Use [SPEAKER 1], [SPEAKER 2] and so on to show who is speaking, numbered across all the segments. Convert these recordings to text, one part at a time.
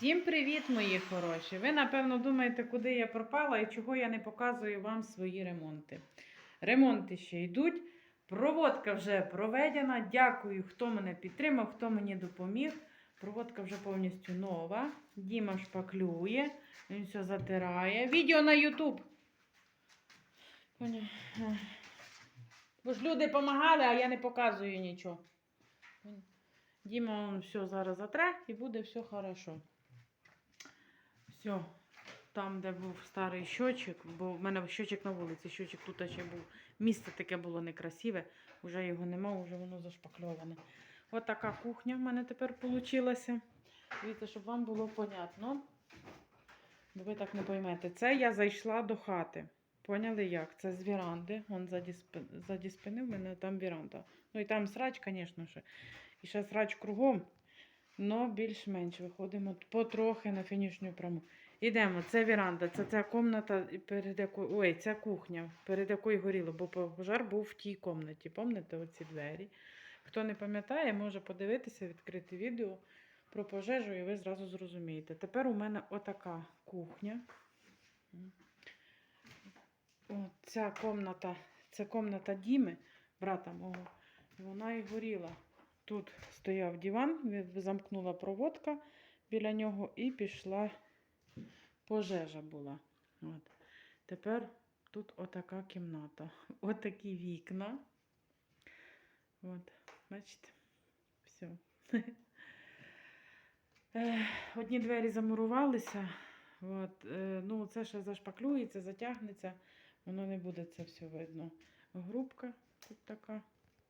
[SPEAKER 1] Всім привіт, мої хороші! Ви, напевно, думаєте, куди я пропала і чого я не показую вам свої ремонти. Ремонти ще йдуть. Проводка вже проведена. Дякую, хто мене підтримав, хто мені допоміг. Проводка вже повністю нова. Діма шпаклює, він все затирає. Відео на YouTube. Бо ж люди допомагали, а я не показую нічого. Діма он все зараз затре і буде все хорошо. Все. Там, де був старий щочик, бо в мене щочик на вулиці, щочик тут ще був. Місце таке було некрасиве, вже його нема, вже воно зашпакльоване. От така кухня в мене тепер вийшла. Дивіться, щоб вам було понятно. Бо ви так не поймете. Це я зайшла до хати. Поняли як? Це з віранди. Вон ззаді, спини в мене там віранда. Ну і там срач, звісно. І ще срач кругом. Но більш-менш виходимо потрохи на фінішню пряму. Ідемо, це віранда, це ця комната, перед якою, ой, ця кухня, перед якою горіло, бо пожар був в тій комнаті. Пам'ятаєте оці двері? Хто не пам'ятає, може подивитися, відкрити відео про пожежу, і ви зразу зрозумієте. Тепер у мене отака кухня. О, ця комната, це комната Діми, брата мого. Вона і горіла. Тут стояв диван, замкнула проводка біля нього і пішла пожежа була. От. Тепер тут отака кімната. Отакі вікна. От, бачите? Все. Одні двері замурувалися. От, е, ну, це ще зашпаклюється, затягнеться, воно не буде це все видно. Грубка тут така.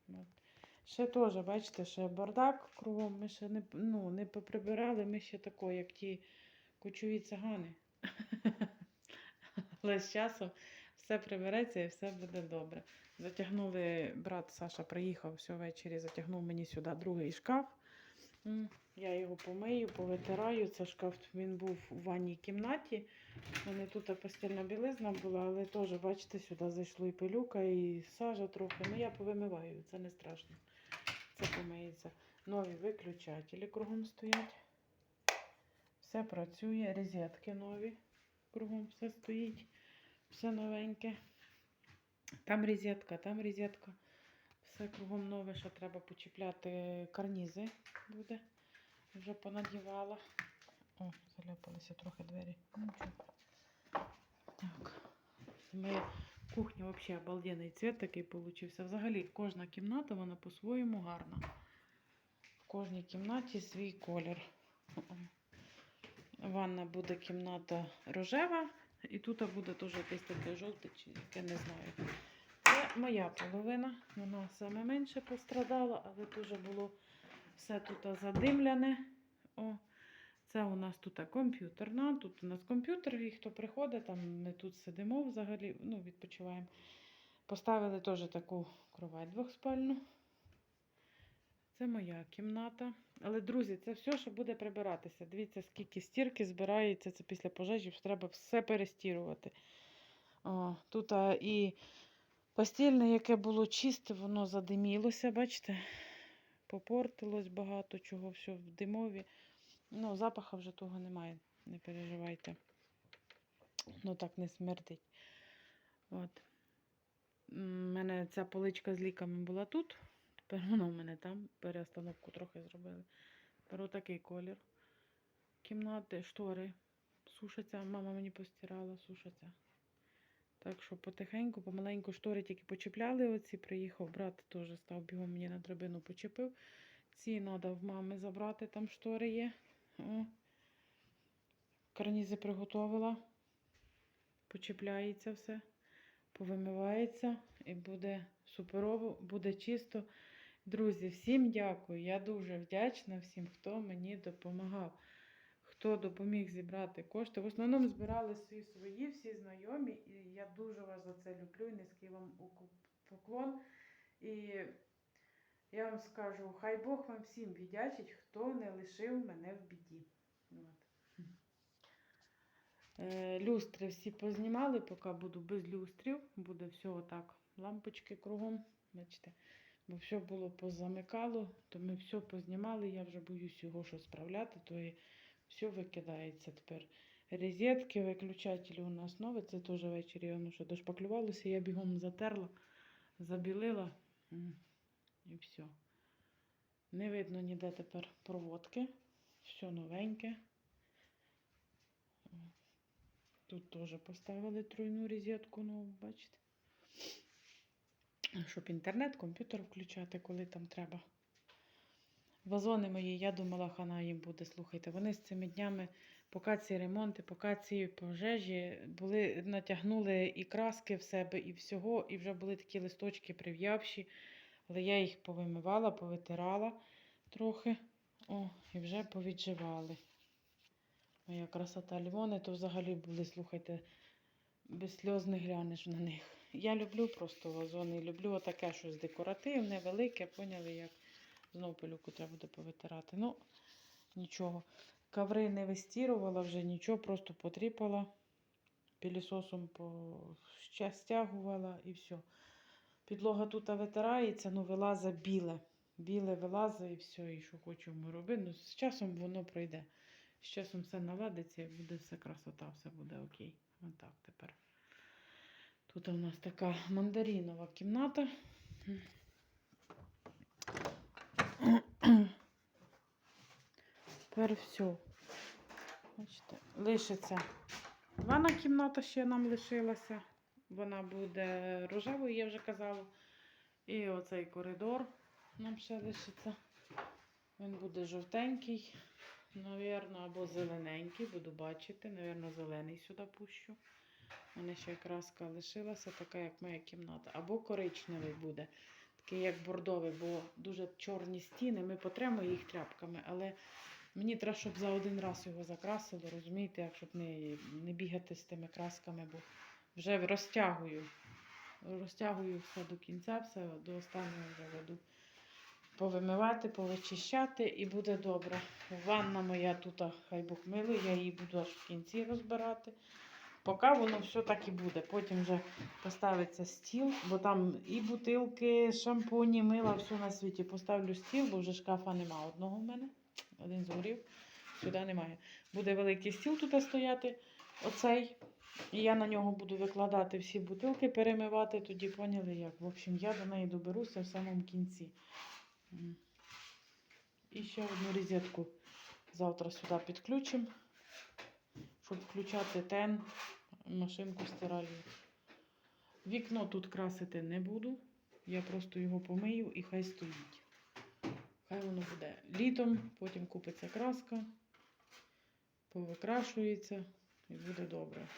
[SPEAKER 1] От. Ще теж, бачите, ще бардак кругом. Ми ще не, ну, не поприбирали, ми ще тако, як ті кочові цигани. Але з часом все прибереться і все буде добре. Затягнули, брат Саша приїхав все ввечері, затягнув мені сюди другий шкаф. Я його помию, повитираю. Це шкаф він був у ванній кімнаті. У мене тут постільна білизна була, але теж, бачите, сюди зайшло і пилюка, і сажа трохи. Ну я повимиваю, це не страшно. Це помиється. Нові виключателі кругом стоять. Все працює, розетки нові. Кругом все стоїть. Все новеньке. Там розетка, там розетка. Все кругом нове, ще треба почіпляти карнізи буде. Вже понадівала. О, заляпалися трохи двері. Нічого. Так. Моя кухня взагалі обалденний цвіт такий получився. Взагалі кожна кімната вона по-своєму гарна. В кожній кімнаті свій колір. Ванна буде кімната рожева, і тут буде теж якесь таке жовте, чи яке не знаю. Це моя половина. Вона саме менше пострадала, але теж було все тут задимляне. О, це у нас тут комп'ютерна. Тут у нас комп'ютер, і хто приходить, там ми тут сидимо взагалі, ну, відпочиваємо. Поставили теж таку кровать двохспальну. Це моя кімната. Але, друзі, це все, що буде прибиратися. Дивіться, скільки стірки збирається це після пожежі, треба все перестірувати. О, тут а, і постільне, яке було чисте, воно задимілося, бачите? Попортилось багато чого, все в димові. Ну, запаха вже того немає, не переживайте. Ну так не смердить. От. У мене ця поличка з ліками була тут. Тепер вона в мене там. Перестановку трохи зробили. Тепер отакий колір. Кімнати, штори. Сушаться. Мама мені постирала, сушаться. Так що потихеньку, помаленьку штори тільки почепляли. Оці приїхав брат, теж став бігом мені на драбину почепив. Ці треба в мами забрати, там штори є. О. Карнізи приготувала. Почепляється все, повимивається і буде суперово, буде чисто. Друзі, всім дякую. Я дуже вдячна всім, хто мені допомагав, хто допоміг зібрати кошти. В основному збирали всі свої, всі знайомі. І я дуже вас за це люблю і низький вам поклон. І я вам скажу, хай Бог вам всім віддячить, хто не лишив мене в біді. От. Е, Люстри всі познімали, поки буду без люстрів. Буде все отак. Лампочки кругом. Бачите, бо все було позамикало, то ми все познімали. Я вже боюсь його що справляти, то і Все викидається тепер. Розетки, виключателі у нас нові. Це теж ввечері воно що дошпаклювалося. Я бігом затерла, забілила і все. Не видно ніде тепер проводки. Все новеньке. Тут теж поставили тройну розетку нову, бачите? Щоб інтернет, комп'ютер включати, коли там треба. Вазони мої, я думала, хана їм буде. Слухайте, вони з цими днями, поки ці ремонти, поки ці пожежі, були, натягнули і краски в себе, і всього, і вже були такі листочки прив'явші. Але я їх повимивала, повитирала трохи. О, і вже повідживали. Моя красота лімони, то взагалі були, слухайте, без сльоз не глянеш на них. Я люблю просто вазони, люблю отаке щось декоративне, велике, поняли, як знову пилюку треба буде повитирати. Ну, нічого. Коври не вистірувала вже, нічого, просто потріпала. Пілісосом по... стягувала і все. Підлога тут витирається, ну вилаза біле. Біле вилазить і все, і що хочемо робити. Ну, з часом воно пройде. З часом все наладиться і буде все красота, все буде окей. Отак тепер. Тут у нас така мандаринова кімната. Тепер все. Бачите, лишиться. Ванна кімната ще нам лишилася. Вона буде рожевою, я вже казала. І оцей коридор нам ще лишиться. Він буде жовтенький, навірно, або зелененький, буду бачити. Навірно, зелений сюди пущу. У мене ще краска лишилася, така, як моя кімната. Або коричневий буде, такий, як бордовий, бо дуже чорні стіни. Ми потремо їх тряпками, але мені треба, щоб за один раз його закрасили, розумієте, як щоб не, не бігати з тими красками, бо вже розтягую. Розтягую все до кінця, все до останнього вже веду. Повимивати, повичищати і буде добре. Ванна моя тут, хай Бог милий, я її буду аж в кінці розбирати. Поки воно все так і буде. Потім вже поставиться стіл, бо там і бутилки, шампуні, мила, все на світі. Поставлю стіл, бо вже шкафа нема одного в мене. Один згорів, сюди немає. Буде великий стіл тут стояти, оцей. І я на нього буду викладати всі бутилки, перемивати, тоді поняли як. В общем, я до неї доберуся в самому кінці. І ще одну розетку завтра сюди підключимо, щоб включати тен, машинку стиральну. Вікно тут красити не буду. Я просто його помию і хай стоїть. Хай воно буде літом, потім купиться краска, повикрашується і буде добре.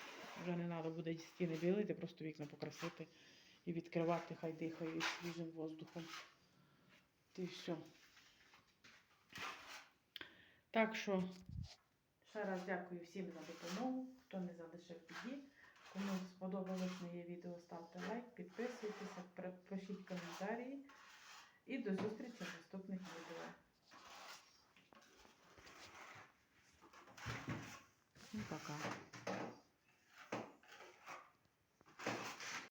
[SPEAKER 1] Вже не треба буде стіни білити, просто вікна покрасити і відкривати, хай дихають свіжим воздухом. І все. Так що, ще раз дякую всім за допомогу, хто не залишив тоді. Кому сподобалось моє відео, ставте лайк, підписуйтеся, пишіть коментарі. І до зустрічі в наступних відео. Ну, пока.